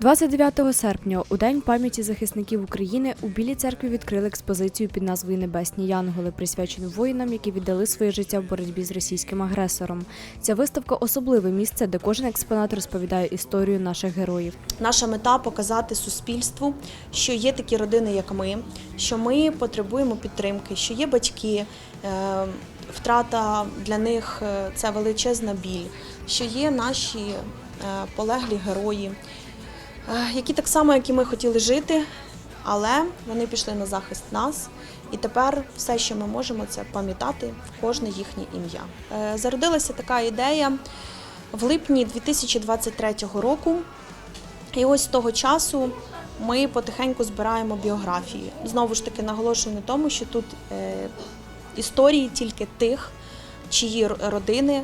29 серпня, у День пам'яті захисників України, у Білій церкві відкрили експозицію під назвою Небесні Янголи, присвячену воїнам, які віддали своє життя в боротьбі з російським агресором. Ця виставка особливе місце, де кожен експонат розповідає історію наших героїв. Наша мета показати суспільству, що є такі родини, як ми, що ми потребуємо підтримки, що є батьки, е, втрата для них е, це величезна біль, що є наші е, полеглі герої, які так само, як і ми хотіли жити, але вони пішли на захист нас. І тепер все, що ми можемо, це пам'ятати в кожне їхнє ім'я. Е, Зародилася така ідея в липні 2023 року. І ось з того часу ми потихеньку збираємо біографії. Знову ж таки, наголошую на тому, що тут е, історії тільки тих, чиї родини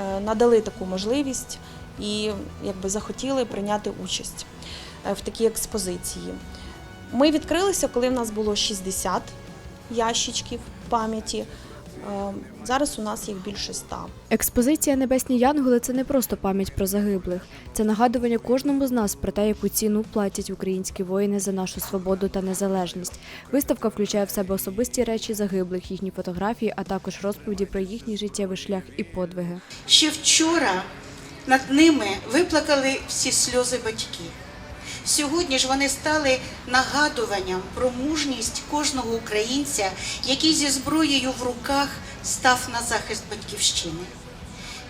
е, надали таку можливість і якби захотіли прийняти участь е, в такій експозиції. Ми відкрилися, коли в нас було 60 ящичків пам'яті. Е, Зараз у нас їх більше 100. Експозиція Небесні Янголи це не просто пам'ять про загиблих, це нагадування кожному з нас про те, яку ціну платять українські воїни за нашу свободу та незалежність. Виставка включає в себе особисті речі загиблих, їхні фотографії, а також розповіді про їхній життєвий шлях і подвиги. Ще вчора над ними виплакали всі сльози батьків. Сьогодні ж вони стали нагадуванням про мужність кожного українця, який зі зброєю в руках став на захист батьківщини.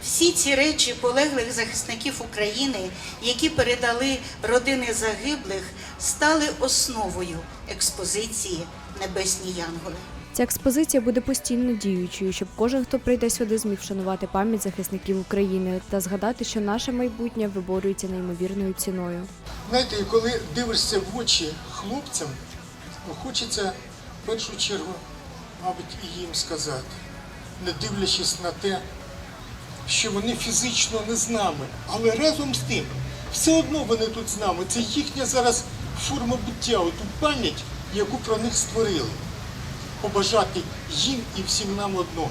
Всі ці речі полеглих захисників України, які передали родини загиблих, стали основою експозиції Небесні Янголи. Ця експозиція буде постійно діючою, щоб кожен, хто прийде сюди, зміг вшанувати пам'ять захисників України та згадати, що наше майбутнє виборюється неймовірною ціною. Знаєте, коли дивишся в очі хлопцям, хочеться в першу чергу, мабуть, і їм сказати, не дивлячись на те, що вони фізично не з нами, але разом з тим, все одно вони тут з нами. Це їхня зараз форма буття, оту пам'ять, яку про них створили. Побажати їм і всім нам одного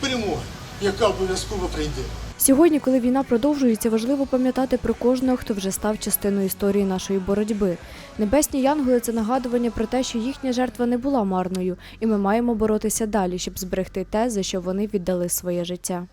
перемоги, яка обов'язково прийде. Сьогодні, коли війна продовжується, важливо пам'ятати про кожного, хто вже став частиною історії нашої боротьби. Небесні янголи це нагадування про те, що їхня жертва не була марною, і ми маємо боротися далі, щоб зберегти те, за що вони віддали своє життя.